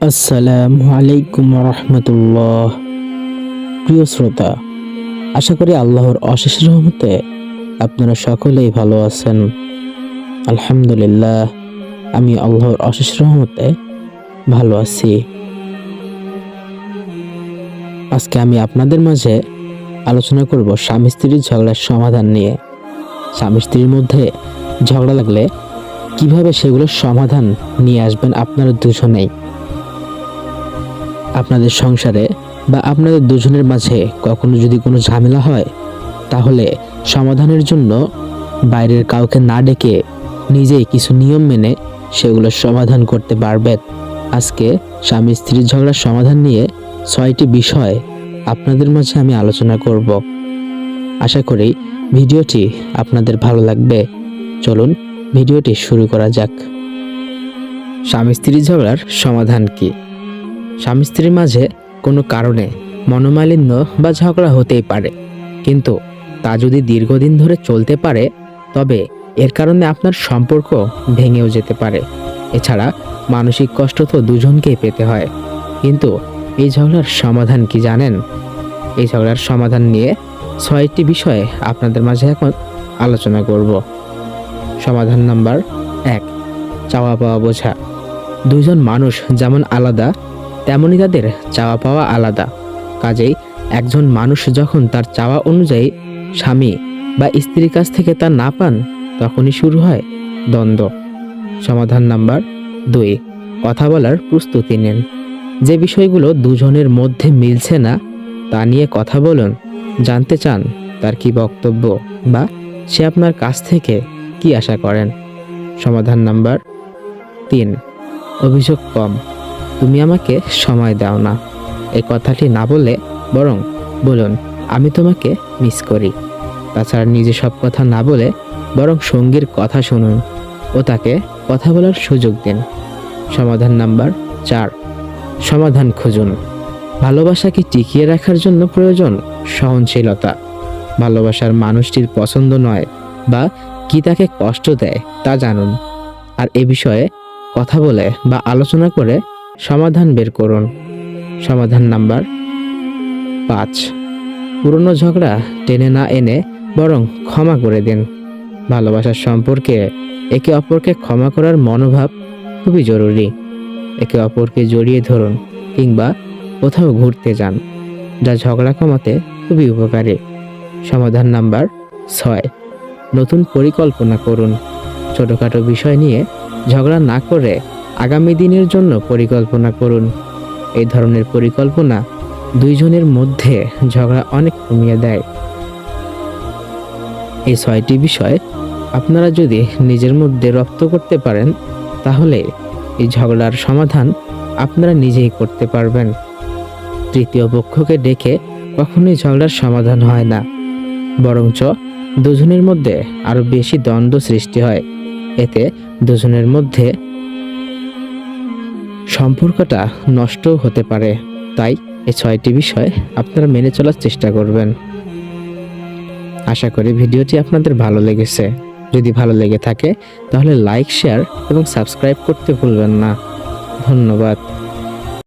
আসসালামু আলাইকুম রহমতুল্লাহ। প্রিয় শ্রোতা, আশা করি আল্লাহর অশেষ রহমতে আপনারা সকলেই ভালো আছেন। আলহামদুলিল্লাহ, আমি আল্লাহর অশেষ রহমতে ভালো আছি। আজকে আমি আপনাদের মাঝে আলোচনা করব স্বামী স্ত্রীর ঝগড়ার সমাধান নিয়ে। স্বামী স্ত্রীর মধ্যে ঝগড়া লাগলে কীভাবে সেগুলোর সমাধান নিয়ে আসবেন আপনারা দুজনেই? আপনাদের সংসারে বা আপনাদের দুজনের মাঝে কখনো যদি কোনো ঝামেলা হয়, তাহলে সমাধানের জন্য বাইরের কাউকে না ডেকে নিজেই কিছু নিয়ম মেনে সেগুলোর সমাধান করতে পারবেন। আজকে স্বামী স্ত্রীর ঝগড়ার সমাধান নিয়ে ছয়টি বিষয় আপনাদের মাঝে আমি আলোচনা করব। আশা করি ভিডিওটি আপনাদের ভালো লাগবে। চলুন ভিডিওটি শুরু করা যাক। স্বামী স্ত্রীর ঝগড়ার সমাধান কি? স্বামী স্ত্রীর মাঝে কোনো কারণে মনোমালিন্য বা ঝগড়া হতেই পারে। কিন্তু তা যদি দীর্ঘদিন ধরে চলতে পারে, তবে এর কারণে আপনার সম্পর্ক ভেঙেও যেতে পারে। এছাড়া মানসিক কষ্ট তো দুজনকেই পেতে হয়। কিন্তু এই ঝগড়ার সমাধান কি জানেন? এই ঝগড়ার সমাধান নিয়ে ছয়টি বিষয়ে আপনাদের মাঝে এখন আলোচনা করব। সমাধান নাম্বার এক, চাওয়া পাওয়া বোঝা। দুজন মানুষ যেমন আলাদা তেমনই তাদের চাওয়া পাওয়া আলাদা। কাজেই একজন মানুষ যখন তার চাওয়া অনুযায়ী স্বামী বা স্ত্রীর কাছ থেকে তা না পান, তখনই শুরু হয় দ্বন্দ্ব। সমাধান নাম্বার দুই। কথা বলার প্রস্তুতি নেন। যে বিষয়গুলো দুজনের মধ্যে মিলছে না, তা নিয়ে কথা বলুন, জানতে চান তার কি বক্তব্য বা সে আপনার কাছ থেকে কি আশা করেন। সমাধান নাম্বার তিন। অভিযোগ কম। তুমি আমাকে সময় দাও না। এই কথাটি না বলে বরং বলুন, আমি তোমাকে মিস করি। তাছাড়া নিজে সব কথা না বলে বরং সঙ্গীর কথা শুনুন ও তাকে কথা বলার সুযোগ দিন। সমাধান নাম্বার চার। সমাধান খুঁজুন। ভালোবাসাকে টিকিয়ে রাখার জন্য প্রয়োজন? সহনশীলতা। ভালোবাসার মানুষটির পছন্দ নয় বা কি তাকে কষ্ট দেয় তা জানুন। আর এ বিষয়ে কথা বলে বা আলোচনা করে সমাধান বের করুন। সমাধান নাম্বার পাঁচ। পুরনো ঝগড়া টেনে না এনে বরং ক্ষমা করে দিন। ভালোবাসার সম্পর্কে একে অপরকে ক্ষমা করার মনোভাব খুবই জরুরি। একে অপরকে জড়িয়ে ধরুন কিংবা কোথাও ঘুরতে যান, যা ঝগড়া কমাতে খুবই উপকারী। সমাধান নাম্বার ছয়। নতুন পরিকল্পনা করুন। ছোটোখাটো বিষয় নিয়ে ঝগড়া না করে আগামী দিনের জন্য পরিকল্পনা করুন। এই ধরনের পরিকল্পনা দুইজনের মধ্যে ঝগড়া অনেক কমিয়ে দেয়। এই ছয়টি বিষয় আপনারা যদি নিজের মধ্যে রপ্ত করতে পারেন, তাহলে এই ঝগড়ার সমাধান আপনারা নিজেই করতে পারবেন। তৃতীয় পক্ষকে ডেকে কখনোই ঝগড়ার সমাধান হয় না। বরঞ্চ দুজনের মধ্যে আরও বেশি দ্বন্দ্ব সৃষ্টি হয়। এতে দুজনের মধ্যে সম্পর্কটা নষ্টও হতে পারে। তাই এই ছয়টি বিষয় আপনারা মেনে চলার চেষ্টা করবেন। আশা করি ভিডিওটি আপনাদের ভালো লেগেছে। যদি ভালো লেগে থাকে, তাহলে লাইক, শেয়ার এবং সাবস্ক্রাইব করতে ভুলবেন না। ধন্যবাদ।